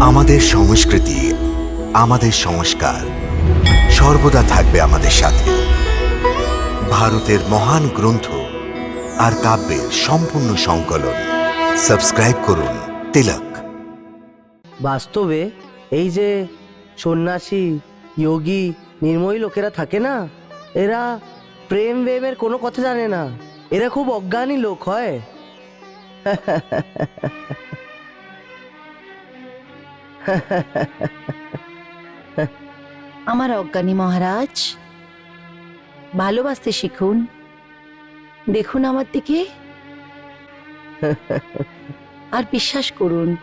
আমাদের সংস্কৃতি, আমাদের সংস্কার সর্বদা থাকবে আমাদের সাথে। ভারতের মহান গ্রন্থ আর কাব্যের সম্পূর্ণ সংকলন। সাবস্ক্রাইব করুন তিলক। বাস্তবে এই যে সন্ন্যাসী, যোগী, নির্ময়ী লোকেরা থাকে না, এরা প্রেম প্রেমের কোনো কথা জানে না। এরা খুব অজ্ঞানী লোক হয়। আমার অজ্ঞানী মহারাজ ভালোবাসতে শিখুন। দেখুন আমার দিকে। আর বিশ্বাস করুন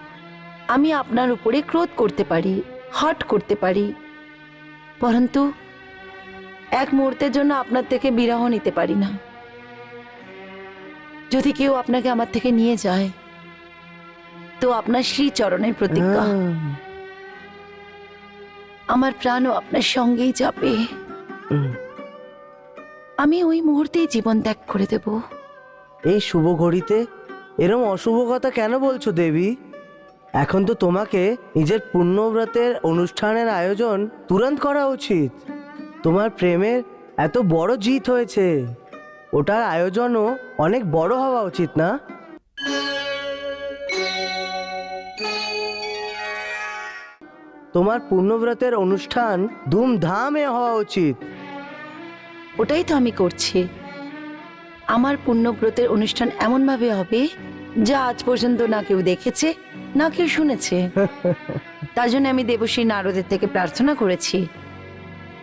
আমি আপনার উপরে ক্রোধ করতে পারি হট করতে পারি। পরন্তু এক মুহূর্তের জন্য আপনার থেকে বিরহ নিতে পারি না। যদি কেউ আপনাকে আমার থেকে নিয়ে যায় তো আপনার শ্রীচরণের প্রতিজ্ঞা। আমার প্রাণও আপনার সঙ্গেই যাবে। আমি ওই মুহূর্তেই জীবন ত্যাগ করে দেব। এই শুভ ঘড়িতে? এরম অশুভ কথা কেন বলছো দেবী? এখন তো তোমাকে নিজের পুণ্যব্রতের অনুষ্ঠানের আয়োজন তুরন্ত করা উচিত। তোমার প্রেমের এত বড় জিত হয়েছে। ওটার আয়োজনও অনেক বড় হওয়া উচিত না? তোমার পূর্ণব্রতের অনুষ্ঠান ধুমধামে হওয়া উচিত। ওটাই তো আমি করছি। আমার পূর্ণব্রতের অনুষ্ঠান এমনভাবে হবে যা আজ পর্যন্ত না কেউ দেখেছে না কেউ শুনেছে। তার জন্য আমি দেবশ্রী নারদের থেকে প্রার্থনা করেছি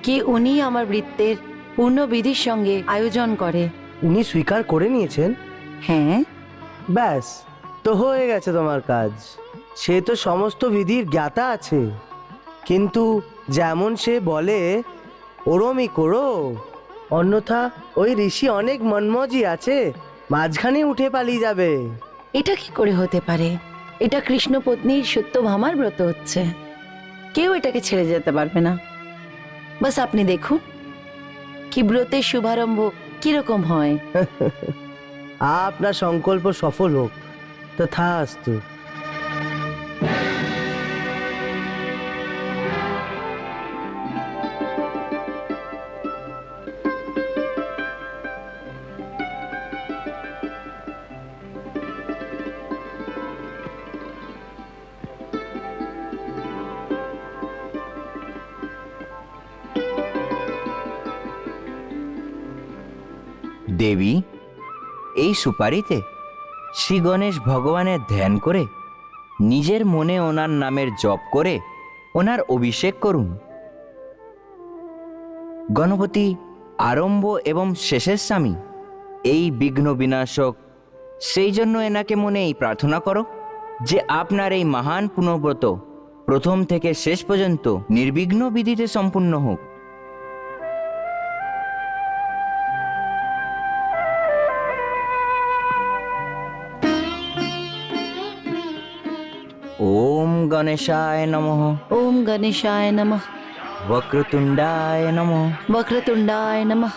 কি উনি আমার বৃত্তের পূর্ণবিধির সঙ্গে আয়োজন করে। উনি স্বীকার করে নিয়েছেন? হ্যাঁ। ব্যাস তো হয়ে গেছে তোমার কাজ। সে তো সমস্ত বিধির জ্ঞাতা আছে। কিন্তু যেমন সে বলে ওরমই করো। অন্যথা ওই ঋষি অনেক মনমজি আছে মাঝখানে উঠে পালিয়ে যাবে। এটা কি করে হতে পারে? এটা কৃষ্ণ পত্নীর সত্যভামার ব্রত হচ্ছে। কেউ এটাকে ছেড়ে যেতে পারবে না। বাস আপনি দেখুন কি ব্রতের শুভারম্ভ কীরকম হয়। আপনার সংকল্প সফল হোক। তথা তথাস্তু। দেবী, এই সুপারিতে শ্রী গণেশ ভগবানের ধ্যান করে নিজের মনে ওনার নামের জপ করে ওনার অভিষেক করুন। গণপতি আরম্ভ এবং শেষের স্বামী, এই বিঘ্ন বিনাশক, সেই জন্য এনাকে মনে এই প্রার্থনা করো যে আপনার এই মহান পুনব্রত প্রথম থেকে শেষ পর্যন্ত নির্বিঘ্ন বিধিতে সম্পূর্ণ হোক। ఓం గణేశాయ నమ. ఓం గణేశాయ నమ. వక్రతుండాయ నమ. వక్రతుండాయ నమ.